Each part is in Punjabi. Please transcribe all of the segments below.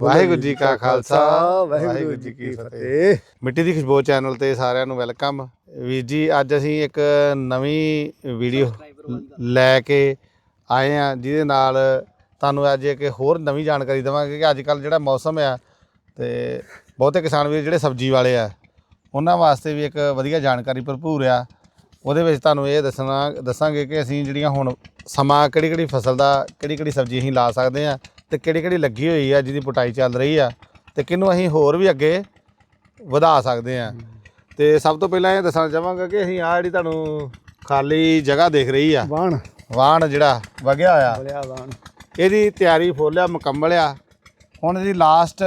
ਵਾਹਿਗੁਰੂ ਜੀ ਕਾ ਖਾਲਸਾ ਵਾਹਿਗੁਰੂ ਜੀ ਕੀ ਫਤਿਹ। ਮਿੱਟੀ ਦੀ ਖੁਸ਼ਬੂ ਚੈਨਲ ਤੇ ਸਾਰਿਆਂ ਨੂੰ ਵੈਲਕਮ। ਵੀਰ ਜੀ ਅੱਜ ਅਸੀਂ ਇੱਕ ਨਵੀਂ ਵੀਡੀਓ ਲੈ ਕੇ ਆਏ ਆ ਜਿਹਦੇ ਨਾਲ ਤੁਹਾਨੂੰ ਅੱਜ ਇੱਕ ਹੋਰ ਨਵੀਂ ਜਾਣਕਾਰੀ ਦੇਵਾਂਗੇ ਕਿ ਅੱਜ ਕੱਲ ਜਿਹੜਾ ਮੌਸਮ ਆ ਤੇ ਬਹੁਤੇ ਕਿਸਾਨ ਵੀਰ ਜਿਹੜੇ ਸਬਜ਼ੀ ਵਾਲੇ ਆ ਉਹਨਾਂ ਵਾਸਤੇ ਵੀ ਇੱਕ ਵਧੀਆ ਜਾਣਕਾਰੀ ਭਰਪੂਰ ਆ। ਉਹਦੇ ਵਿੱਚ ਤੁਹਾਨੂੰ ਇਹ ਦੱਸਣਾ ਦੱਸਾਂਗੇ ਕਿ ਅਸੀਂ ਜਿਹੜੀਆਂ ਹੁਣ ਸਮਾਂ ਕਿਹੜੀ ਕਿਹੜੀ ਫਸਲ ਦਾ ਕਿਹੜੀ ਕਿਹੜੀ ਸਬਜ਼ੀ ਅਸੀਂ ਲਾ ਸਕਦੇ ਆ ਤੇ ਕਿਹੜੀ ਕਿਹੜੀ ਲੱਗੀ ਹੋਈ ਆ ਜਿਹਦੀ ਪਟਾਈ ਚੱਲ ਰਹੀ ਆ ਤੇ ਕਿਹਨੂੰ ਅਸੀਂ ਹੋਰ ਵੀ ਅੱਗੇ ਵਧਾ ਸਕਦੇ ਆ। ਤੇ ਸਭ ਤੋਂ ਪਹਿਲਾਂ ਇਹ ਦੱਸਣਾ ਚਾਹਾਂਗਾ ਕਿ ਅਸੀਂ ਆ ਜਿਹੜੀ ਤੁਹਾਨੂੰ ਖਾਲੀ ਜਗ੍ਹਾ ਦਿਖ ਰਹੀ ਆ। ਬਾਣ ਵਾਹਣ ਜਿਹੜਾ ਵਗਿਆ ਆ ਬਲਿਆ ਬਾਣ ਇਹਦੀ ਤਿਆਰੀ ਫੁੱਲ ਆ ਮੁਕੰਮਲ ਆ। ਹੁਣ ਇਹਦੀ ਲਾਸਟ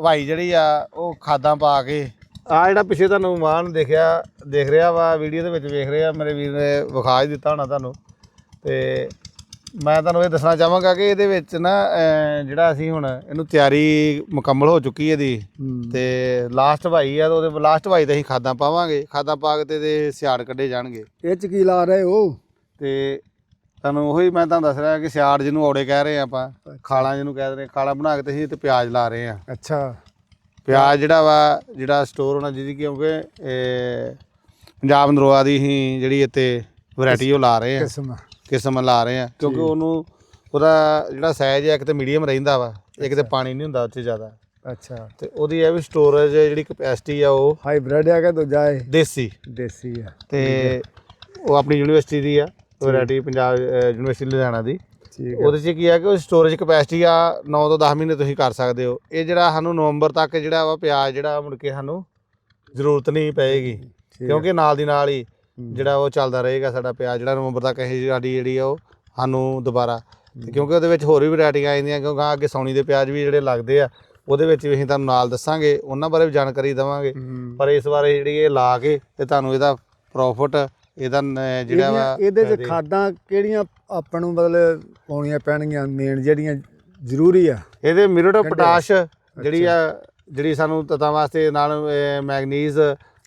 ਵਾਈ ਜਿਹੜੀ ਆ ਉਹ ਖਾਦਾਂ ਪਾ ਕੇ ਆ ਜਿਹੜਾ ਪਿੱਛੇ ਤੁਹਾਨੂੰ ਮਾਨ ਦੇਖਿਆ ਦੇਖ ਰਿਹਾ ਵਾ ਵੀਡੀਓ ਦੇ ਵਿੱਚ ਵੇਖ ਰਿਹਾ ਮੇਰੇ ਵੀਰ ਨੇ ਵਿਖਾ ਹੀ ਦਿੱਤਾ ਹੋਣਾ ਤੁਹਾਨੂੰ। ਤੇ ਮੈਂ ਤੁਹਾਨੂੰ ਇਹ ਦੱਸਣਾ ਚਾਹਾਂਗਾ ਕਿ ਇਹਦੇ ਵਿੱਚ ਨਾ ਅਹ, ਜਿਹੜਾ ਅਸੀਂ ਹੁਣ ਇਹਨੂੰ ਤਿਆਰੀ ਮੁਕੰਮਲ ਹੋ ਚੁੱਕੀ ਹੈ ਇਹਦੀ ਤੇ ਲਾਸਟ ਵਾਈ ਆ ਤੇ ਉਹਦੇ ਲਾਸਟ ਵਾਈ ਤੇ ਅਸੀਂ ਖਾਦਾਂ ਪਾਵਾਂਗੇ। ਖਾਦਾਂ ਪਾ ਕੇ ਤੇ ਇਹਦੇ ਸਿਆੜ ਕੱਢੇ ਜਾਣਗੇ। ਇਹ ਚ ਕੀ ਲਾ ਰਹੇ ਹੋ? ਤੇ ਤੁਹਾਨੂੰ ਉਹੀ ਮੈਂ ਤੁਹਾਨੂੰ ਦੱਸ ਰਿਹਾ ਕਿ ਸਿਆੜ ਜਿਹਨੂੰ ਔੜੇ ਕਹਿ ਰਹੇ ਆ ਆਪਾਂ ਖਾਲਾਂ ਜਿਹਨੂੰ ਕਹਿ ਰਹੇ ਖਾਲਾਂ ਬਣਾ ਕੇ ਤੇ ਅਸੀਂ ਤੇ ਪਿਆਜ਼ ਲਾ ਰਹੇ ਆ। ਅੱਛਾ। ਪਿਆਜ਼ ਜਿਹੜਾ ਵਾ ਜਿਹੜਾ ਸਟੋਰ ਹੋਣਾ ਜਿਹਦੀ ਕਿਉਂਕਿ ਇਹ ਪੰਜਾਬ ਨਰੋਆ ਦੀ ਹੀ ਜਿਹੜੀ ਇੱਥੇ ਵੈਰਾਈਟੀ ਉਹ ਲਾ ਰਹੇ ਆ। ਕਿਸਮ ਕਿਸਮ ਲਾ ਰਹੇ ਆ। ਕਿਉਂਕਿ ਉਹਨੂੰ ਉਹਦਾ ਜਿਹੜਾ ਸਾਈਜ਼ ਹੈ ਇੱਕ ਤੇ ਮੀਡੀਅਮ ਰਹਿੰਦਾ ਵਾ ਇੱਕ ਤੇ ਪਾਣੀ ਨਹੀਂ ਹੁੰਦਾ ਉੱਥੇ ਜ਼ਿਆਦਾ। ਅੱਛਾ। ਤੇ ਉਹਦੀ ਇਹ ਵੀ ਸਟੋਰੇਜ ਜਿਹੜੀ ਕਪੈਸਿਟੀ ਆ ਉਹ ਹਾਈਬ੍ਰਿਡ ਆ ਕਿ ਦੂਜਾ ਹੈ ਦੇਸੀ। ਦੇਸੀ ਆ। ਤੇ ਉਹ ਆਪਣੀ ਯੂਨੀਵਰਸਿਟੀ ਦੀ ਆ ਵੈਰਾਈਟੀ ਪੰਜਾਬ ਯੂਨੀਵਰਸਿਟੀ ਲੁਧਿਆਣਾ ਦੀ। ਉਹਦੇ 'ਚ ਕੀ ਆ ਕਿ ਉਹ ਸਟੋਰੇਜ ਕਪੈਸਿਟੀ ਆ 9 ਤੋਂ 10 ਮਹੀਨੇ ਤੁਸੀਂ ਕਰ ਸਕਦੇ ਹੋ। ਇਹ ਜਿਹੜਾ ਸਾਨੂੰ ਨਵੰਬਰ ਤੱਕ ਜਿਹੜਾ ਵਾ ਪਿਆਜ਼ ਜਿਹੜਾ ਮੁੜ ਕੇ ਸਾਨੂੰ ਜ਼ਰੂਰਤ ਨਹੀਂ ਪਏਗੀ। ਕਿਉਂਕਿ ਨਾਲ ਦੀ ਨਾਲ ਹੂੰ। ਜਿਹੜਾ ਉਹ ਚੱਲਦਾ ਰਹੇਗਾ ਸਾਡਾ ਪਿਆਜ਼ ਜਿਹੜਾ ਨਵੰਬਰ ਤੱਕ ਇਹ ਸਾਡੀ ਜਿਹੜੀ ਆ ਉਹ ਸਾਨੂੰ ਦੁਬਾਰਾ। ਕਿਉਂਕਿ ਉਹਦੇ ਵਿੱਚ ਹੋਰ ਵੀ ਵੈਰਾਈਟੀਆਂ ਆ ਜਾਂਦੀਆਂ ਕਿਉਂਕਿ ਅੱਗੇ ਸੌਣੀ ਦੇ ਪਿਆਜ਼ ਵੀ ਜਿਹੜੇ ਲੱਗਦੇ ਆ ਉਹਦੇ ਵਿੱਚ ਵੀ ਅਸੀਂ ਤੁਹਾਨੂੰ ਨਾਲ ਦੱਸਾਂਗੇ ਉਹਨਾਂ ਬਾਰੇ ਵੀ ਜਾਣਕਾਰੀ ਦੇਵਾਂਗੇ। ਪਰ ਇਸ ਵਾਰ ਜਿਹੜੀ ਇਹ ਲਾ ਕੇ ਤੇ ਤੁਹਾਨੂੰ ਇਹਦਾ ਪ੍ਰੋਫਿਟ ਇਹਦਾ ਜਿਹੜਾ ਵਾ ਇਹਦੇ ਚ ਖਾਦਾਂ ਕਿਹੜੀਆਂ ਆਪਾਂ ਨੂੰ ਮਤਲਬ ਪਾਉਣੀਆਂ ਪੈਣਗੀਆਂ ਮੇਨ ਜਿਹੜੀਆਂ ਜ਼ਰੂਰੀ ਆ? ਇਹਦੇ ਮਿਰਟ ਪੋਟਾਸ਼ ਜਿਹੜੀ ਆ ਜਿਹੜੀ ਸਾਨੂੰ ਤਤਾਂ ਵਾਸਤੇ ਨਾਲ ਮੈਗਨੀਜ਼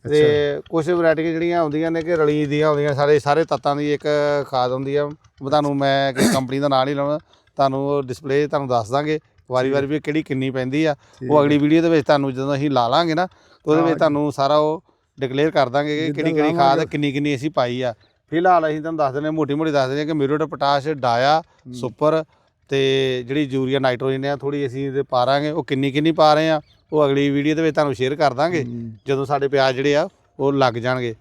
ਤੇ ਕੁਝ ਵੈਰਾਈਟੀਆਂ ਜਿਹੜੀਆਂ ਹੁੰਦੀਆਂ ਨੇ ਕਿ ਰਲੀ ਦੀਆਂ ਹੁੰਦੀਆਂ ਸਾਰੇ ਸਾਰੇ ਤੱਤਾਂ ਦੀ ਇੱਕ ਖਾਦ ਹੁੰਦੀ ਆ। ਉਹ ਤੁਹਾਨੂੰ ਮੈਂ ਕਿ ਕੰਪਨੀ ਦਾ ਨਾਂ ਨਹੀਂ ਲਾਉਣਾ ਤੁਹਾਨੂੰ ਡਿਸਪਲੇ ਤੁਹਾਨੂੰ ਦੱਸ ਦਾਂਗੇ। ਵਾਰੀ ਵਾਰੀ ਵੀ ਕਿਹੜੀ ਕਿੰਨੀ ਪੈਂਦੀ ਆ। ਉਹ ਅਗਲੀ ਵੀਡੀਓ ਦੇ ਵਿੱਚ ਤੁਹਾਨੂੰ ਜਦੋਂ ਅਸੀਂ ਲਾ ਲਾਂਗੇ ਨਾ ਉਹਦੇ ਵਿੱਚ ਤੁਹਾਨੂੰ ਸਾਰਾ ਉਹ ਡਿਕਲੇਅਰ ਕਰ ਦਾਂਗੇ ਕਿ ਕਿਹੜੀ ਕਿਹੜੀ ਖਾਦ। ਕਿੰਨੀ ਕਿੰਨੀ ਅਸੀਂ ਪਾਈ ਆ। ਫਿਲਹਾਲ ਅਸੀਂ ਤੁਹਾਨੂੰ ਦੱਸ ਦਿੰਦੇ ਮੋਟੀ ਮੋਟੀ ਦੱਸ ਦਿੰਦੇ ਕਿ ਮਿਰਟ ਪੋਟਾਸ਼ ਡਾਇਆ ਸੁਪਰ ਤੇ ਜਿਹੜੀ ਯੂਰੀਆ ਨਾਈਟ੍ਰੋਜਨ ਆ ਥੋੜੀ ਅਸੀਂ ਇਹਦੇ ਪਾ ਰਾਂਗੇ। ਉਹ ਕਿੰਨੀ ਕਿੰਨੀ ਪਾ ਰਹੇ ਆ। ਉਹ ਅਗਲੀ ਵੀਡੀਓ ਦੇ ਵਿੱਚ ਤੁਹਾਨੂੰ ਸ਼ੇਅਰ ਕਰ ਦਾਂਗੇ ਜਦੋਂ ਸਾਡੇ ਪਿਆਜ਼ ਜਿਹੜੇ ਆ ਉਹ ਲੱਗ ਜਾਣਗੇ।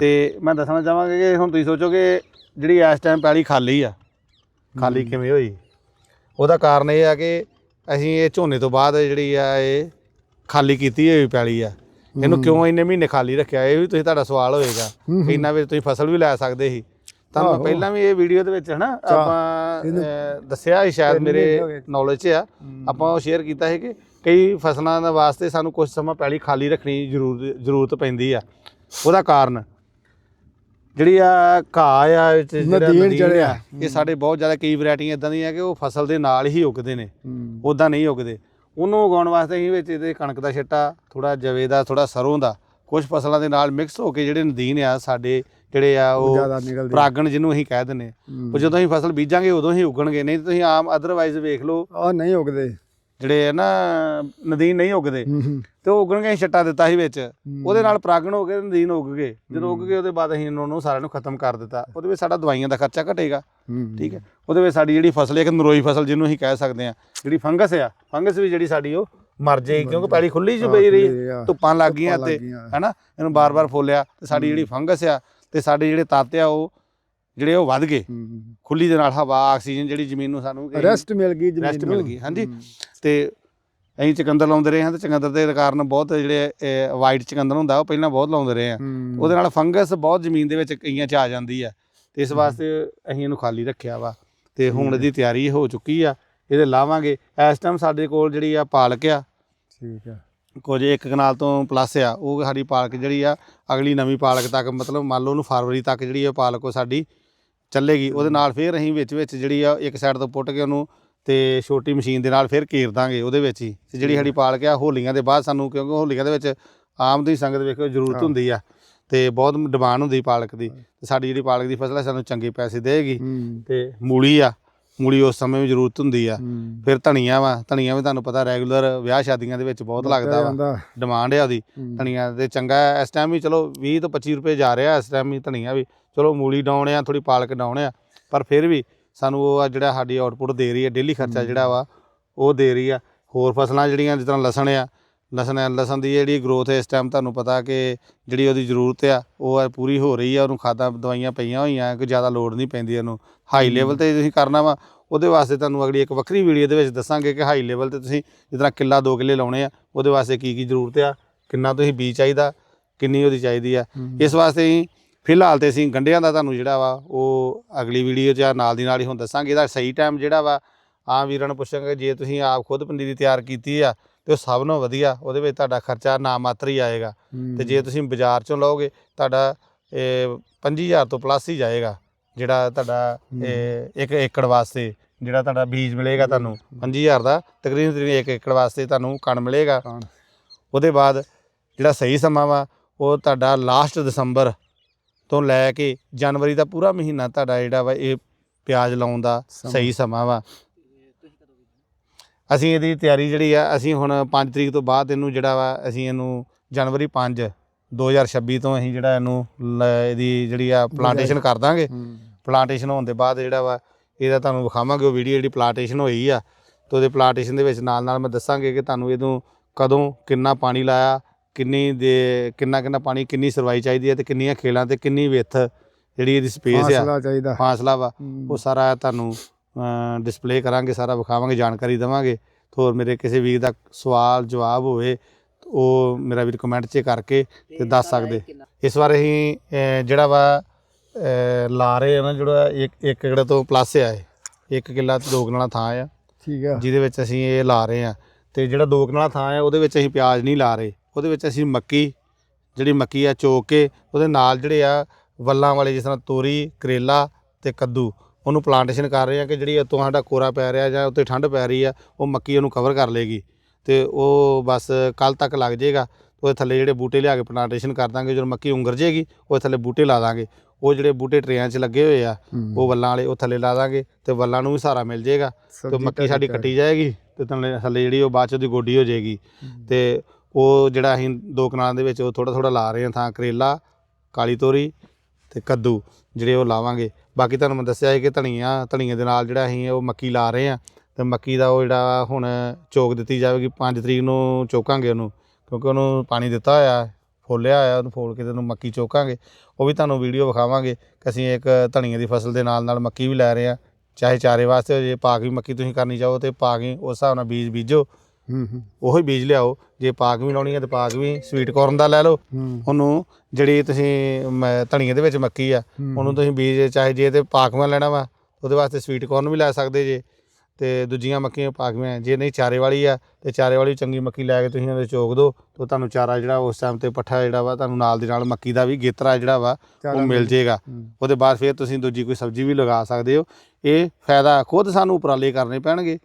ਤੇ ਮੈਂ ਦੱਸਣਾ ਚਾਹਾਂਗਾ ਕਿ ਹੁਣ ਤੁਸੀਂ ਸੋਚੋਗੇ ਜਿਹੜੀ ਇਸ ਟਾਈਮ ਪੈਲੀ ਖਾਲੀ ਆ ਖਾਲੀ ਕਿਵੇਂ ਹੋਈ? ਉਹਦਾ ਕਾਰਨ ਇਹ ਆ ਕਿ ਅਸੀਂ ਇਹ ਝੋਨੇ ਤੋਂ ਬਾਅਦ ਜਿਹੜੀ ਆ ਇਹ ਖਾਲੀ ਕੀਤੀ ਹੋਈ ਪੈਲੀ ਆ। ਇਹਨੂੰ ਕਿਉਂ ਇੰਨੇ ਮਹੀਨੇ ਖਾਲੀ ਰੱਖਿਆ? ਇਹ ਵੀ ਤੁਸੀਂ ਤੁਹਾਡਾ ਸਵਾਲ ਹੋਏਗਾ। ਇੰਨਾ ਵਿੱਚ ਤੁਸੀਂ ਫਸਲ ਵੀ ਲੈ ਸਕਦੇ ਸੀ। ਤੁਹਾਨੂੰ ਆਹੋ। ਪਹਿਲਾਂ ਵੀ ਇਹ ਵੀਡੀਓ ਦੇ ਵਿੱਚ ਹਨਾ ਆਪਾਂ ਦੱਸਿਆ ਸੀ ਸ਼ਾਇਦ ਮੇਰੇ ਹੋ। ਨੌਲੇਜ 'ਚ ਆ। ਆਪਾਂ ਉਹ ਸ਼ੇਅਰ ਕੀਤਾ ਸੀ ਕਿ ਕਈ ਫਸਲਾਂ ਦੇ ਵਾਸਤੇ ਸਾਨੂੰ ਕੁਝ ਸਮਾਂ ਪਹਿਲੀ ਖਾਲੀ ਰੱਖਣੀ ਜ਼ਰੂਰ ਜ਼ਰੂਰਤ ਪੈਂਦੀ ਆ। ਉਹਦਾ ਕਾਰਨ ਜਿਹੜੀ ਆ ਘਾਹ ਆ ਜਿਹੜਾ ਨਦੀਨ। ਆ, ਇਹ ਸਾਡੇ ਬਹੁਤ ਜ਼ਿਆਦਾ ਕਈ ਵੈਰਾਈਟੀਆਂ ਇਦਾਂ ਦੀਆਂ ਕਿ ਉਹ ਫਸਲ ਦੇ ਨਾਲ ਹੀ ਉੱਗਦੇ ਨੇ। ਹੂੰ, ਉਦਾਂ ਨਹੀਂ ਉੱਗਦੇ। ਉਹਨੂੰ ਉਗਾਉਣ ਵਾਸਤੇ ਅਸੀਂ ਵਿੱਚ ਇਹਦੇ ਕਣਕ ਦਾ ਛਿੱਟਾ ਥੋੜਾ ਜਵੇ ਦਾ ਥੋੜਾ ਸਰੋਂ ਦਾ ਕੁਝ ਫਸਲਾਂ ਦੇ ਨਾਲ ਮਿਕਸ ਹੋ ਕੇ ਜਿਹੜੇ ਨਦੀਨ ਆ ਸਾਡੇ ਜਿਹੜੇ ਆ ਉਹ ਪਰਾਗਣ ਜਿਹਨੂੰ ਅਸੀਂ ਕਹਿ ਹੂੰ। ਉਹ ਜਦੋਂ ਅਸੀਂ ਫਸਲ ਬੀਜਾਂਗੇ ਉਦੋਂ ਹੀ ਉਗਣਗੇ ਨਹੀਂ ਤੁਸੀਂ ਆਮ ਅਦਰਵਾਈਜ਼ ਵੇਖ ਲਓ। ਆ ਨਹੀਂ ਉਗਦੇ। ਜਿਹੜੇ ਆ ਨਾ ਨਦੀਨ ਨਹੀਂ ਉਗਦੇ। ਤੇ ਉਹ ਉਗਣਗੇ ਅਸੀਂ ਛੱਟਾ ਦਿੱਤਾ ਸੀ ਵਿੱਚ। ਉਹਦੇ ਨਾਲ ਪਰਾਗਣ ਹੋ ਗਏ ਨਦੀਨ ਉੱਗ ਗਏ। ਜਦੋਂ ਉੱਗ ਗਏ ਉਹਦੇ ਬਾਅਦ ਅਸੀਂ ਇਹਨਾਂ ਨੂੰ ਸਾਰਿਆਂ ਨੂੰ ਖਤਮ ਕਰ ਦਿੱਤਾ। ਉਹਦੇ ਵਿੱਚ ਸਾਡਾ ਦਵਾਈਆਂ ਦਾ ਖਰਚਾ ਘਟੇਗਾ। ਠੀਕ ਹੈ। ਉਹਦੇ ਵਿੱਚ ਸਾਡੀ ਜਿਹੜੀ ਫਸਲ ਇੱਕ ਨਰੋਈ ਫਸਲ ਜਿਹਨੂੰ ਅਸੀਂ ਕਹਿ ਸਕਦੇ ਆ ਜਿਹੜੀ ਫੰਗਸ ਆ ਫੰਗਸ ਵੀ ਜਿਹੜੀ ਸਾਡੀ ਉਹ ਮਰ ਜਾਏਗੀ ਕਿਉਂਕਿ ਪੈਲੀ ਖੁੱਲੀ ਚ ਪਈ ਰਹੀ। ਧੁੱਪਾਂ ਲੱਗ ਗਈਆਂ ਤੇ। ਹੈਨਾ ਇਹਨੂੰ ਬਾਰ-ਬਾਰ ਫੋਲਿਆ। ਤੇ ਸਾਡੀ ਜਿਹੜੀ ਫੰਗਸ ਆ ਤੇ ਸਾਡੇ ਜਿਹੜੇ ਤੱਤ ਆ ਉਹ ਜਿਹੜੇ ਉਹ ਵੱਧ ਗਏ। ਖੁੱਲੀ ਦੇ ਨਾਲ ਹਵਾ ਆਕਸੀਜਨ ਜਿਹੜੀ ਜ਼ਮੀਨ ਨੂੰ ਸਾਨੂੰ ਰੈਸਟ ਮਿਲ ਗਈ ਜ਼ਮੀਨ ਰੈਸਟ ਮਿਲ ਨੂੰ। ਗਈ ਹਾਂਜੀ। ਤੇ ਅਸੀਂ ਚਕੰਦਰ ਲਾਉਂਦੇ ਰਹੇ ਹਾਂ ਤੇ ਚਕੰਦਰ ਦੇ ਕਾਰਨ ਬਹੁਤ ਜਿਹੜੇ ਵਾਈਟ ਚਕੰਦਰ ਹੁੰਦਾ ਉਹ ਪਹਿਲਾਂ ਬਹੁਤ ਲਾਉਂਦੇ ਰਹੇ ਹਾਂ। ਹੂੰ, ਉਹਦੇ ਨਾਲ ਫੰਗਸ ਬਹੁਤ ਜ਼ਮੀਨ ਦੇ ਵਿੱਚ ਕਈਆਂ ਚ ਆ ਜਾਂਦੀ ਆ। ਤੇ ਇਸ ਵਾਸਤੇ ਅਸੀਂ ਇਹਨੂੰ ਖਾਲੀ ਰੱਖਿਆ ਵਾ। ਤੇ ਹੁਣ ਇਹਦੀ ਤਿਆਰੀ ਹੋ ਚੁੱਕੀ ਆ। ਇਹਦੇ ਲਾਵਾਂਗੇ। ਇਸ ਟਾਈਮ ਸਾਡੇ ਕੋਲ ਜਿਹੜੀ ਆ ਪਾਲਕ ਆ ਠੀਕ ਆ। ਕੁਝ ਇੱਕ ਕਨਾਲ ਤੋਂ ਪਲੱਸ ਆ ਉਹ ਸਾਡੀ ਪਾਲਕ ਜਿਹੜੀ ਆ ਅਗਲੀ ਨਵੀਂ ਪਾਲਕ ਤੱਕ ਮਤਲਬ ਮੰਨ ਲਓ ਉਹਨੂੰ ਫਰਵਰੀ ਤੱਕ ਜਿਹੜੀ ਆ ਪਾਲਕ ਉਹ ਸਾਡੀ ਚੱਲੇਗੀ। ਉਹਦੇ ਨਾਲ ਫਿਰ ਅਸੀਂ ਵਿੱਚ ਵਿੱਚ ਜਿਹੜੀ ਆ ਇੱਕ ਸਾਈਡ ਤੋਂ ਪੁੱਟ ਕੇ ਉਹਨੂੰ ਤੇ ਛੋਟੀ ਮਸ਼ੀਨ ਦੇ ਨਾਲ ਫਿਰ ਘੇਰ ਦਾਂਗੇ ਉਹਦੇ ਵਿੱਚ ਹੀ। ਤੇ ਜਿਹੜੀ ਸਾਡੀ ਪਾਲਕ ਆ ਹੋਲੀਆਂ ਦੇ ਬਾਅਦ ਸਾਨੂੰ ਕਿਉਂਕਿ ਹੋਲੀਆਂ ਦੇ ਵਿੱਚ ਆਮ ਦੀ ਸੰਗਤ ਵੇਖੋ ਜ਼ਰੂਰਤ ਹੁੰਦੀ ਆ ਤੇ ਬਹੁਤ ਡਿਮਾਂਡ ਹੁੰਦੀ ਪਾਲਕ ਦੀ। ਤੇ ਸਾਡੀ ਜਿਹੜੀ ਪਾਲਕ ਦੀ ਫਸਲ ਹੈ ਸਾਨੂੰ ਚੰਗੇ ਪੈਸੇ ਦੇਗੀ ਤੇ ਮੂਲੀ ਆ ਮੂਲੀ ਉਸ ਸਮੇਂ ਵੀ ਜ਼ਰੂਰਤ ਹੁੰਦੀ ਆ। ਹੂੰ। ਫਿਰ ਧਨੀਆ ਵਾ ਧਨੀਆ ਵੀ ਤੁਹਾਨੂੰ ਪਤਾ ਰੈਗੂਲਰ ਵਿਆਹ ਸ਼ਾਦੀਆਂ ਦੇ ਵਿੱਚ ਬਹੁਤ ਲੱਗਦਾ ਵਾ। ਜਾਂਦਾ। ਡਿਮਾਂਡ ਆ ਉਹਦੀ। ਹੂੰ। ਧਨੀਆ ਤੇ ਚੰਗਾ ਹੈ। ਇਸ ਟਾਈਮ ਵੀ ਚਲੋ 20 ਤੋਂ 25 ਰੁਪਏ ਜਾ ਰਿਹਾ ਇਸ ਟਾਈਮ ਵੀ ਧਨੀਆ ਵੀ। ਚਲੋ ਮੂਲੀ ਡਾਉਣ ਆ ਥੋੜੀ ਪਾਲਕ ਡਾਉਣ ਆ। ਪਰ ਫਿਰ ਵੀ ਸਾਨੂੰ ਉਹ ਆ ਜਿਹੜਾ ਸਾਡੀ ਆਊਟਪੁੱਟ ਦੇ ਰਹੀ ਹੈ ਡੇਲੀ ਖਰਚਾ ਜਿਹੜਾ ਵਾ ਉਹ ਦੇ ਰਹੀ ਆ। ਹੋਰ ਫਸਲਾਂ ਜਿਹੜੀਆਂ ਜਿਸ ਤਰ੍ਹਾਂ ਲਸਣ ਆ ਲਸਣ ਆ ਲਸਣ ਦੀ ਜਿਹੜੀ ਗਰੋਥ ਹੈ ਇਸ ਟਾਈਮ ਤੁਹਾਨੂੰ ਪਤਾ ਕਿ ਜਿਹੜੀ ਉਹਦੀ ਜ਼ਰੂਰਤ ਆ ਉਹ ਆ ਪੂਰੀ ਹੋ ਰਹੀ ਆ ਉਹਨੂੰ ਖਾਦਾਂ ਦਵਾਈਆਂ ਪਈਆਂ ਹੋਈਆਂ ਕਿ ਜ਼ਿਆਦਾ ਲੋਡ ਨਹੀਂ ਪੈਂਦੀ ਉਹਨੂੰ ਹਾਈ ਲੈਵਲ ਤੇ ਤੁਸੀਂ ਕਰਨਾ ਵਾ ਉਹਦੇ ਵਾਸਤੇ ਤੁਹਾਨੂੰ ਅਗਲੀ ਇੱਕ ਵੱਖਰੀ ਵੀਡੀਓ ਦੇ ਵਿੱਚ ਦੱਸਾਂਗੇ ਕਿ ਹਾਈ ਲੈਵਲ ਤੇ ਤੁਸੀਂ ਜਿਸ ਤਰ੍ਹਾਂ ਕਿੱਲਾ 2 ਕਿੱਲੇ ਲਾਉਣੇ ਆ ਉਹਦੇ ਵਾਸਤੇ ਕੀ ਕੀ ਜ਼ਰੂਰਤ ਆ ਕਿੰਨਾ ਤੁਸੀਂ ਬੀਜ ਚਾਹੀਦਾ ਕਿੰਨੀ ਉਹਦੀ ਚਾਹੀਦੀ ਆ। ਹੂੰ। ਇਸ ਵਾਸਤੇ ਹੀ ਫਿਲਹਾਲ ਤੇ ਅਸੀਂ ਗੰਢਿਆਂ ਦਾ ਤੁਹਾਨੂੰ ਜਿਹੜਾ ਵਾ ਉਹ ਅਗਲੀ ਵੀਡੀਓ 'ਚ ਨਾਲ ਦੀ ਨਾਲ ਹੀ ਹੁਣ ਦੱਸਾਂਗੇ। ਇਹਦਾ ਸਹੀ ਟਾਈਮ ਜਿਹੜਾ ਵਾ ਆ ਵੀਰਾਂ ਨੂੰ ਪੁੱਛਾਂਗੇ ਜੇ ਤੁਸੀਂ ਆਪ ਖੁਦ ਪੰਜੀਰੀ ਤਿਆਰ ਕੀਤੀ ਆ ਤੇ ਉਹ ਸਭ ਨਾਲੋਂ ਵਧੀਆ ਉਹਦੇ ਵਿੱਚ ਤੁਹਾਡਾ ਖਰਚਾ ਨਾ ਮਾਤਰ ਹੀ ਆਏਗਾ। ਤੇ ਜੇ ਤੁਸੀਂ ਬਾਜ਼ਾਰ ਚੋਂ ਲਓਗੇ ਤੁਹਾਡਾ ਇਹ 25000 ਤੋਂ ਪਲੱਸ ਹੀ ਜਾਏਗਾ ਜਿਹੜਾ ਤੁਹਾਡਾ ਇਹ ਇੱਕ ਏਕੜ ਵਾਸਤੇ ਜਿਹੜਾ ਤੁਹਾਡਾ ਬੀਜ ਮਿਲੇਗਾ ਤੁਹਾਨੂੰ 25000 ਦਾ ਤਕਰੀਬਨ ਤਕਰੀਬਨ ਇੱਕ ਏਕੜ ਵਾਸਤੇ ਤੁਹਾਨੂੰ ਕਣ ਮਿਲੇਗਾ। ਉਹਦੇ ਬਾਅਦ ਜਿਹੜਾ ਸਹੀ ਸਮਾਂ ਵਾ ਉਹ ਤੁਹਾਡਾ ਲਾਸਟ ਦਸੰਬਰ ਤੋਂ ਲੈ ਕੇ ਜਨਵਰੀ ਦਾ ਪੂਰਾ ਮਹੀਨਾ ਤੁਹਾਡਾ ਜਿਹੜਾ ਵਾ ਇਹ ਪਿਆਜ਼ ਲਾਉਣ ਦਾ। ਸਹੀ ਸਮਾਂ ਵਾ। ਅਸੀਂ ਇਹਦੀ ਤਿਆਰੀ ਜਿਹੜੀ ਆ ਅਸੀਂ ਹੁਣ 5 ਤਰੀਕ ਤੋਂ ਬਾਅਦ ਇਹਨੂੰ ਜਿਹੜਾ ਵਾ ਅਸੀਂ ਇਹਨੂੰ ਜਨਵਰੀ 5 2026 ਤੋਂ ਅਸੀਂ ਜਿਹੜਾ ਇਹਨੂੰ ਇਹਦੀ ਜਿਹੜੀ ਆ ਪਲਾਂਟੇਸ਼ਨ ਕਰ ਦਾਂਗੇ। ਪਲਾਂਟੇਸ਼ਨ ਹੋਣ ਦੇ ਬਾਅਦ ਜਿਹੜਾ ਵਾ ਇਹਦਾ ਤੁਹਾਨੂੰ ਵਿਖਾਵਾਂਗੇ ਉਹ ਵੀਡੀਓ ਜਿਹੜੀ ਪਲਾਂਟੇਸ਼ਨ ਹੋਈ ਆ। ਤੇ ਉਹਦੇ ਪਲਾਂਟੇਸ਼ਨ ਦੇ ਵਿੱਚ ਨਾਲ ਨਾਲ ਮੈਂ ਦੱਸਾਂਗੇ ਕਿ ਤੁਹਾਨੂੰ ਇਹਨੂੰ ਕਦੋਂ ਕਿੰਨਾ ਪਾਣੀ ਲਾਇਆ ਕਿੰਨੀ ਦੇ ਕਿੰਨਾ ਕਿੰਨਾ ਪਾਣੀ ਕਿੰਨੀ ਸਰਵਾਈ ਚਾਹੀਦੀ ਹੈ ਤੇ ਕਿੰਨੀਆਂ ਖੇਲਾਂ ਤੇ ਕਿੰਨੀ ਵਿੱਥ ਜਿਹੜੀ ਇਹਦੀ ਸਪੇਸ ਆ। ਫਾਸਲਾ ਚਾਹੀਦਾ। ਫਾਸਲਾ ਵਾ। ਉਹ ਸਾਰਾ ਤੁਹਾਨੂੰ ਡਿਸਪਲੇ ਕਰਾਂਗੇ ਸਾਰਾ ਵਿਖਾਵਾਂਗੇ ਜਾਣਕਾਰੀ ਦੇਵਾਂਗੇ। ਹੋਰ ਮੇਰੇ ਕਿਸੇ ਵੀਰ ਦਾ ਸਵਾਲ ਜਵਾਬ ਹੋਵੇ ਉਹ ਮੇਰਾ ਵੀਰ ਕਮੈਂਟ 'ਚ ਕਰਕੇ ਤੇ ਦੱਸ ਸਕਦੇ। ਇਸ ਵਾਰ ਅਸੀਂ ਜਿਹੜਾ ਵਾ ਲਾ ਰਹੇ ਆ ਨਾ ਜਿਹੜਾ ਇੱਕ ਇੱਕ ਏਕੜ ਤੋਂ ਪਲੱਸ ਆ ਇਹ। ਇੱਕ ਕਿੱਲਾ ਤੇ ਦੋ ਕਨਾਲਾ ਥਾਂ ਆ। ਠੀਕ ਆ। ਜਿਹਦੇ ਵਿੱਚ ਅਸੀਂ ਇਹ ਲਾ ਰਹੇ ਆ। ਤੇ ਜਿਹੜਾ ਦੋ ਕਨਾਲਾ ਥਾਂ ਆ ਉਹਦੇ ਵਿੱਚ ਅਸੀਂ ਪਿਆਜ਼ ਨਹੀਂ ਲਾ ਰਹੇ। ਉਹਦੇ ਵਿੱਚ ਅਸੀਂ ਮੱਕੀ ਜਿਹੜੀ ਮੱਕੀ ਆ ਚੋਕ ਕੇ ਉਹਦੇ ਨਾਲ ਜਿਹੜੇ ਆ ਵੱਲਾਂ ਵਾਲੇ ਜਿਸ ਤਰ੍ਹਾਂ ਤੋਰੀ ਕਰੇਲਾ ਤੇ ਕੱਦੂ। ਉਹਨੂੰ ਪਲਾਂਟੇਸ਼ਨ ਕਰ ਰਹੇ ਆ ਕਿ ਜਿਹੜੀ ਉੱਤੋਂ ਸਾਡਾ ਕੋਰਾ ਪੈ ਰਿਹਾ ਜਾਂ ਉੱਤੇ ਠੰਡ ਪੈ ਰਹੀ ਆ ਉਹ ਮੱਕੀ ਉਹਨੂੰ ਕਵਰ ਕਰ ਲੇਗੀ। ਤੇ ਉਹ ਬਸ ਕੱਲ ਤੱਕ ਲੱਗ ਜਾਏਗਾ। ਉਹਦੇ ਥੱਲੇ ਜਿਹੜੇ ਬੂਟੇ ਲਿਆ ਕੇ ਪਲਾਂਟੇਸ਼ਨ ਕਰ ਦਾਂਗੇ ਜਦੋਂ ਮੱਕੀ ਉਂਗਰ ਜਾਏਗੀ ਉਹਦੇ ਥੱਲੇ ਬੂਟੇ ਲਾ ਦਾਂਗੇ। ਉਹ ਜਿਹੜੇ ਬੂਟੇ ਟਰੇਆਂ 'ਚ ਲੱਗੇ ਹੋਏ ਆ। ਉਹ ਵੱਲਾਂ ਵਾਲੇ ਉਹ ਥੱਲੇ ਲਾ ਦਾਂਗੇ ਤੇ ਵੱਲਾਂ ਨੂੰ ਵੀ ਸਹਾਰਾ ਮਿਲ ਜਾਏਗਾ। ਤੇ ਮੱਕੀ ਸਾਡੀ ਕੱਟੀ ਜਾਏਗੀ ਤੇ ਥੱਲੇ ਥੱਲੇ ਜਿਹੜੀ ਉਹ ਬਾਅਦ ਚ ਉਹਦੀ ਗੋਡੀ ਹੋ ਜਾਏਗੀ। ਤੇ ਉਹ ਜਿਹੜਾ ਅਸੀਂ ਦੋ ਕਨਾਲਾਂ ਦੇ ਵਿੱਚ ਉਹ ਥੋੜਾ ਥੋੜਾ ਲਾ ਰਹੇ ਹਾਂ ਥਾਂ ਕਰੇਲਾ ਕਾਲੀ ਤੋਰੀ ਤੇ ਕੱਦੂ ਜਿਹੜੇ ਉਹ ਲਾਵਾਂਗੇ। ਬਾਕੀ ਤੁਹਾਨੂੰ ਮੈਂ ਦੱਸਿਆ ਹੈ ਕਿ ਧਨੀਆ, ਧਨੀਏ ਦੇ ਨਾਲ ਜਿਹੜਾ ਅਸੀਂ ਉਹ ਮੱਕੀ ਲਾ ਰਹੇ ਹਾਂ ਤੇ ਮੱਕੀ ਦਾ ਉਹ ਜਿਹੜਾ ਹੁਣ ਚੋਕ ਦਿੱਤੀ ਜਾਵੇਗੀ 5 ਤਰੀਕ ਨੂੰ ਚੋਕਾਂਗੇ ਉਹਨੂੰ, ਕਿਉਂਕਿ ਉਹਨੂੰ ਪਾਣੀ ਦਿੱਤਾ ਹੋਇਆ ਫੋਲਿਆ ਹੋਇਆ, ਉਹਨੂੰ ਫੋਲ ਕੇ ਤੇ ਉਹਨੂੰ ਮੱਕੀ ਚੋਕਾਂਗੇ। ਉਹ ਵੀ ਤੁਹਾਨੂੰ ਵੀਡੀਓ ਵਿਖਾਵਾਂਗੇ ਕਿ ਅਸੀਂ ਇੱਕ ਧਨੀਏ ਦੀ ਫਸਲ ਦੇ ਨਾਲ ਨਾਲ ਮੱਕੀ ਵੀ ਲੈ ਰਹੇ ਹਾਂ, ਚਾਹੇ ਚਾਰੇ ਵਾਸਤੇ ਹੋ ਜੇ, ਪਾਕ ਵੀ ਮੱਕੀ ਤੁਸੀਂ ਕਰਨੀ ਚਾਹੋ ਤੇ ਪਾਕ ਹੀ ਉਸ ਹਿਸਾਬ ਨਾਲ ਬੀਜ ਬੀਜੋ। ਹੂੰ ਹੂੰ। ਉਹੀ ਬੀਜ ਲਿਆਓ। ਜੇ ਪਾਕ ਵੀ ਲਾਉਣੀ ਹੈ ਤੇ ਪਾਕ ਵੀ ਸਵੀਟ ਕਾਰਨ ਦਾ ਲੈ ਲਓ। ਉਹਨੂੰ ਜਿਹੜੀ ਤੁਸੀਂ ਮ- ਧਨੀਏ ਦੇ ਵਿੱਚ ਮੱਕੀ ਆ। ਉਹਨੂੰ ਤੁਸੀਂ ਬੀਜ ਚਾਹੇ ਜੇ ਤੇ ਪਾਕਵਾਂ ਲੈਣਾ ਵਾ ਉਹਦੇ ਵਾਸਤੇ ਸਵੀਟ ਕਾਰਨ ਵੀ ਲੈ ਸਕਦੇ ਜੇ। ਤੇ ਦੂਜੀਆਂ ਮੱਕੀਆਂ ਪਾਕਵੀਆਂ ਜੇ ਨਹੀਂ ਚਾਰੇ ਵਾਲੀ ਆ ਤੇ ਚਾਰੇ ਵਾਲੀ ਚੰਗੀ ਮੱਕੀ ਲੈ ਕੇ ਤੁਸੀਂ ਉਹਦੇ ਚੋਕ ਦਿਓ ਤੇ ਤੁਹਾਨੂੰ ਚਾਰਾ ਜਿਹੜਾ ਉਸ ਟਾਈਮ ਤੇ ਪੱਠਾ ਜਿਹੜਾ ਵਾ ਤੁਹਾਨੂੰ ਨਾਲ ਦੀ ਨਾਲ ਮੱਕੀ ਦਾ ਵੀ ਗੇਤਰਾ ਜਿਹੜਾ ਵਾ ਚਾਰਾ ਉਹ ਮਿਲ ਮਿਲ- ਜੇਗਾ ਹੂੰ। ਉਹਦੇ ਬਾਅਦ ਫਿਰ ਤੁਸੀਂ ਦੂਜੀ ਕੋਈ ਸਬਜ਼ੀ ਵੀ ਲਗਾ ਸਕਦੇ ਹੋ। ਇਹ ਫਾਇਦਾ ਖੁਦ ਸਾਨੂੰ ਉਪਰਾਲੇ ਕਰਨੇ ਪੈਣਗੇ।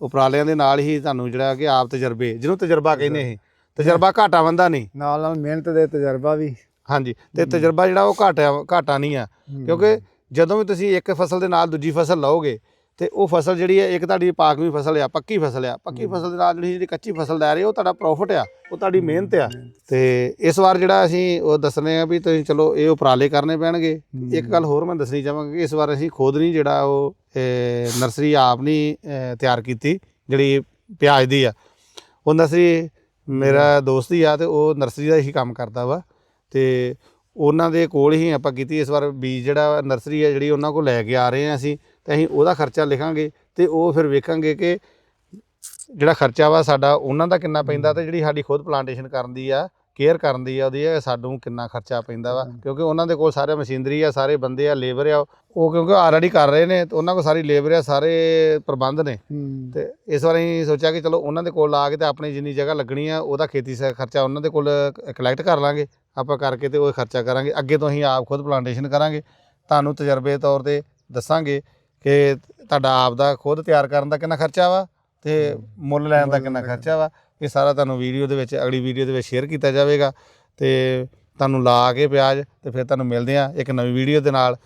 ਉਪਰਾਲਿਆਂ ਦੇ ਨਾਲ ਹੀ ਤੁਹਾਨੂੰ ਜਿਹੜਾ ਕਿ ਆਪ ਤਜਰਬੇ ਜਿਹਨੂੰ ਤਜਰਬਾ ਕਹਿੰਦੇ ਇਹ ਤਜਰਬਾ ਘਾਟਾ ਬੰਦਾ ਨਹੀਂ। ਨਾਲ ਨਾਲ ਮਿਹਨਤ ਦੇ ਤਜਰਬਾ ਵੀ। ਹਾਂਜੀ ਤੇ ਤਜਰਬਾ ਜਿਹੜਾ ਉਹ ਘਾਟਾ ਘਾਟਾ ਨਹੀਂ ਆ। ਕਿਉਂਕਿ ਜਦੋਂ ਵੀ ਤੁਸੀਂ ਇੱਕ ਫਸਲ ਦੇ ਨਾਲ ਦੂਜੀ ਫਸਲ ਲਾਓਗੇ ਤੇ ਉਹ ਫਸਲ ਜਿਹੜੀ ਹੈ ਇੱਕ ਤੁਹਾਡੀ ਪਾਕਵੀਂ ਫਸਲ ਆ ਪੱਕੀ ਫਸਲ ਆ। ਪੱਕੀ ਫਸਲ ਦੇ ਨਾਲ ਜਿਹੜੀ ਜਿਹੜੀ ਕੱਚੀ ਫਸਲ ਲੈ ਰਹੇ ਹੋ ਉਹ ਤੁਹਾਡਾ ਪ੍ਰੋਫਿਟ ਆ ਉਹ ਤੁਹਾਡੀ ਮਿਹਨਤ ਆ। ਤੇ ਇਸ ਵਾਰ ਜਿਹੜਾ ਅਸੀਂ ਉਹ ਦੱਸਨੇ ਆ ਵੀ ਤੁਸੀਂ ਚਲੋ ਇਹ ਉਪਰਾਲੇ ਕਰਨੇ ਪੈਣਗੇ। ਇੱਕ ਗੱਲ ਹੋਰ ਮੈਂ ਦੱਸਣੀ ਚਾਹਾਂਗਾ ਕਿ ਇਸ ਵਾਰ ਅਸੀਂ ਖੁਦ ਨਹੀਂ ਜਿਹੜਾ ਉਹ ਨਰਸਰੀ ਆਪ ਨਹੀਂ ਤਿਆਰ ਕੀਤੀ ਜਿਹੜੀ ਪਿਆਜ਼ ਦੀ ਆ। ਉਹ ਨਰਸਰੀ ਮੇਰਾ ਦੋਸਤ ਹੀ ਆ ਤੇ ਉਹ ਨਰਸਰੀ ਦਾ ਹੀ ਕੰਮ ਕਰਦਾ ਵਾ। ਤੇ ਉਹਨਾਂ ਦੇ ਕੋਲ ਹੀ ਆਪਾਂ ਕੀਤੀ ਇਸ ਵਾਰ ਬੀਜ ਜਿਹੜਾ ਨਰਸਰੀ ਆ ਜਿਹੜੀ ਉਹਨਾਂ ਕੋਲ ਲੈ ਕੇ ਆ ਰਹੇ ਆ ਅਸੀਂ ਤੇ ਅਸੀਂ ਉਹਦਾ ਖਰਚਾ ਲਿਖਾਂਗੇ ਤੇ ਉਹ ਫਿਰ ਵੇਖਾਂਗੇ ਕਿ ਜਿਹੜਾ ਖਰਚਾ ਵਾ ਸਾਡਾ ਉਹਨਾਂ ਦਾ ਕਿੰਨਾ ਪੈਂਦਾ ਤੇ ਜਿਹੜੀ ਸਾਡੀ ਖੁਦ ਪਲਾਂਟੇਸ਼ਨ ਕਰਨ ਦੀ ਆ ਕੇਅਰ ਕਰਨ ਦੀ ਆ ਉਹਦੀ ਆ ਸਾਨੂੰ ਕਿੰਨਾ ਖਰਚਾ ਪੈਂਦਾ ਵਾ ਕਿਉਂਕਿ ਉਹਨਾਂ ਦੇ ਕੋਲ ਸਾਰੇ ਮਸ਼ੀਨਰੀ ਆ ਸਾਰੇ ਬੰਦੇ ਆ ਲੇਬਰ ਆ ਉਹ ਕਿਉਂਕਿ ਆਲਰੇਡੀ ਕਰ ਰਹੇ ਨੇ ਤੇ ਉਹਨਾਂ ਕੋਲ ਸਾਰੀ ਲੇਬਰ ਆ ਸਾਰੇ ਪ੍ਰਬੰਧ ਨੇ। ਤੇ ਇਸ ਵਾਰ ਅਸੀਂ ਸੋਚਿਆ ਕਿ ਚਲੋ ਉਹਨਾਂ ਦੇ ਕੋਲ ਲਾ ਕੇ ਤੇ ਆਪਣੀ ਜਿੰਨੀ ਜਗ੍ਹਾ ਲੱਗਣੀ ਆ ਉਹਦਾ ਖੇਤੀ ਸ ਖਰਚਾ ਉਹਨਾਂ ਦੇ ਕੋਲ ਕਲੈਕਟ ਕਰ ਲਾਂਗੇ। ਆਪਾਂ ਕਰਕੇ ਤੇ ਉਹ ਖਰਚਾ ਕਰਾਂਗੇ। ਅੱਗੇ ਤੋਂ ਅਸੀਂ ਆਪ ਖੁਦ ਪਲਾਂਟੇਸ਼ਨ ਕਰਾਂਗੇ। ਤੁਹਾਨੂੰ ਤਜਰਬੇ ਤੌਰ ਤੇ ਦੱਸਾਂਗੇ ਕਿ ਤੁਹਾਡਾ ਆਪ ਦਾ ਖੁਦ ਤਿਆਰ ਕਰਨ ਦਾ ਕਿੰਨਾ ਖਰਚਾ ਵਾ ਤੇ ਮੁੱਲ ਲੈਣ ਦਾ ਕਿੰਨਾ ਖਰਚਾ ਵਾ। ਇਹ ਸਾਰਾ ਤੁਹਾਨੂੰ ਵੀਡੀਓ ਦੇ ਵਿੱਚ ਅਗਲੀ ਵੀਡੀਓ ਦੇ ਵਿੱਚ ਸ਼ੇਅਰ ਕੀਤਾ ਜਾਵੇਗਾ। ਤੇ ਤੁਹਾਨੂੰ ਲਾ ਕੇ ਪਿਆਜ਼ ਤੇ ਫਿਰ ਤੁਹਾਨੂੰ ਮਿਲਦੇ ਆ ਇੱਕ ਨਵੀਂ ਵੀਡੀਓ ਦੇ ਨਾਲ।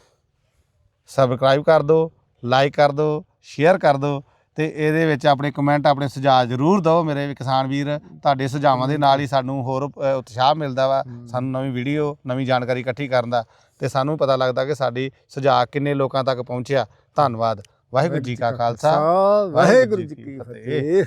ਸਬਸਕ੍ਰਾਈਬ ਕਰ ਦਿਓ ਲਾਈਕ ਕਰ ਦਿਓ ਸ਼ੇਅਰ ਕਰ ਦਿਓ ਤੇ ਇਹਦੇ ਵਿੱਚ ਆਪਣੇ ਕਮੈਂਟ ਆਪਣੇ ਸੁਝਾਅ ਜ਼ਰੂਰ ਦਿਓ ਮੇਰੇ ਕਿਸਾਨ ਵੀਰ। ਤੁਹਾਡੇ ਸੁਝਾਵਾਂ ਦੇ ਨਾਲ ਹੀ ਸਾਨੂੰ ਹੋਰ ਉਤਸ਼ਾਹ ਮਿਲਦਾ ਵਾ ਸਾਨੂੰ ਨਵੀਂ ਵੀਡੀਓ ਨਵੀਂ ਜਾਣਕਾਰੀ ਇਕੱਠੀ ਕਰਨ ਦਾ ਤੇ ਸਾਨੂੰ ਪਤਾ ਲੱਗਦਾ ਕਿ ਸਾਡੀ ਸੁਝਾਅ ਕਿੰਨੇ ਲੋਕਾਂ ਤੱਕ ਪਹੁੰਚਿਆ। ਧੰਨਵਾਦ। ਵਾਹਿਗੁਰੂ ਜੀ ਕਾ ਖਾਲਸਾ। ਵਾਹਿਗੁਰੂ ਜੀ ਕੀ ਫਤਿਹ।